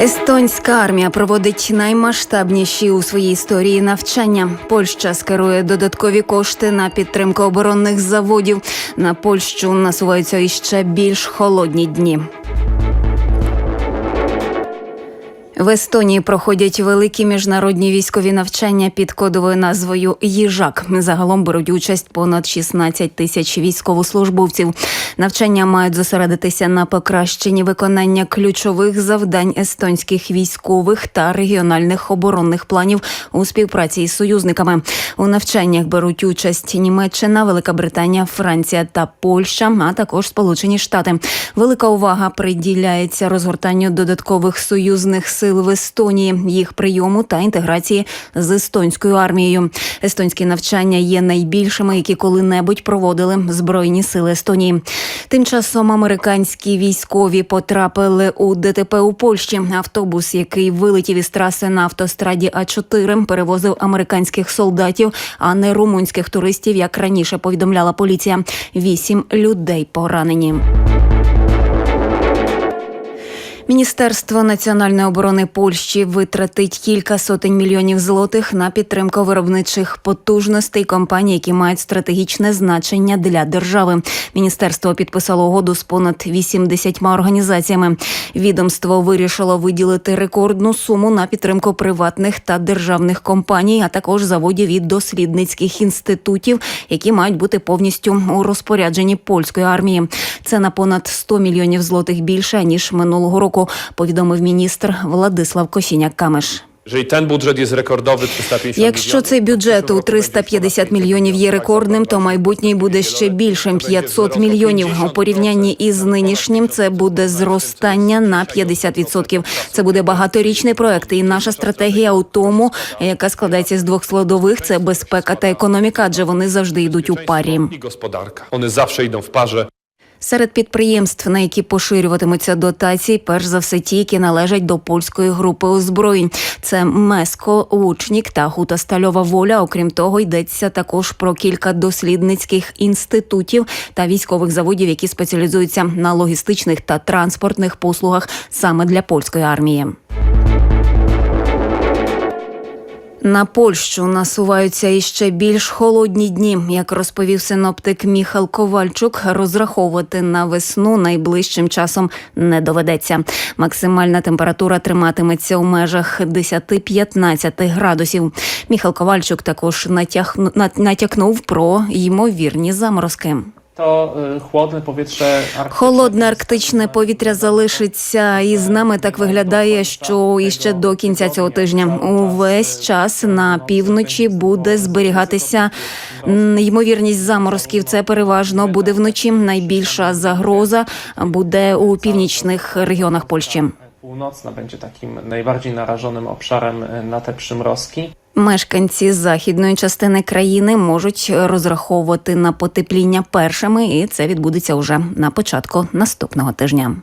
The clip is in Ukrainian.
Естонська армія проводить наймасштабніші у своїй історії навчання. Польща скерує додаткові кошти на підтримку оборонних заводів. На Польщу насуваються іще більш холодні дні. В Естонії проходять великі міжнародні військові навчання під кодовою назвою Їжак. Загалом беруть участь понад 16 тисяч військовослужбовців. Навчання мають зосередитися на покращенні виконання ключових завдань естонських військових та регіональних оборонних планів у співпраці із союзниками. У навчаннях беруть участь Німеччина, Велика Британія, Франція та Польща, а також Сполучені Штати. Велика увага приділяється розгортанню додаткових союзних сил в Естонії, їх прийому та інтеграції з естонською армією. Естонські навчання є найбільшими, які коли-небудь проводили збройні сили Естонії. Тим часом американські військові потрапили у ДТП у Польщі. Автобус, який вилетів із траси на автостраді А 4 перевозив американських солдатів, а не румунських туристів, як раніше повідомляла поліція. Вісім людей поранені. Міністерство національної оборони Польщі витратить кілька сотень мільйонів злотих на підтримку виробничих потужностей компаній, які мають стратегічне значення для держави. Міністерство підписало угоду з понад 80 організаціями. Відомство вирішило виділити рекордну суму на підтримку приватних та державних компаній, а також заводів і дослідницьких інститутів, які мають бути повністю у розпорядженні польської армії. Це на понад 100 мільйонів злотих більше ніж минулого року. Повідомив міністр Владислав. Jeżeli ten budżet jest rekordowy 350 Якщо цей бюджет у przyszłym roku 350 мільйонів є рекордним, то майбутній буде ще більшим 500 мільйонів. У порівнянні із нинішнім це буде зростання на 50%. Це буде багаторічний проект. І наша стратегія у тому, яка складається з двох складових: це безпека та економіка, адже вони завжди йдуть у парі. gospodarka. One zawsze idą w parze. Серед підприємств, на які поширюватимуться дотації, перш за все ті, які належать до польської групи озброєнь. Це Меско, Лучнік та Гута Стальова Воля. Окрім того, йдеться також про кілька дослідницьких інститутів та військових заводів, які спеціалізуються на логістичних та транспортних послугах саме для польської армії. На Польщу насуваються іще більш холодні дні. Як розповів синоптик Міхал Ковальчук, розраховувати на весну найближчим часом не доведеться. Максимальна температура триматиметься у межах 10-15 градусів. Міхал Ковальчук також натякнув про ймовірні заморозки. To y, chłodne powietrze. Холодне арктичне повітря залишиться із нами. Так виглядає, що іще до кінця цього тижня увесь час на півночі буде зберігатися ймовірність заморозків. Це переважно буде вночі. Найбільша загроза буде у північних регіонах Польщі. Północna będzie takim najbardziej narażonym obszarem y, na te przymrozki. Мешканці західної частини країни можуть розраховувати на потепління першими, і це відбудеться уже на початку наступного тижня.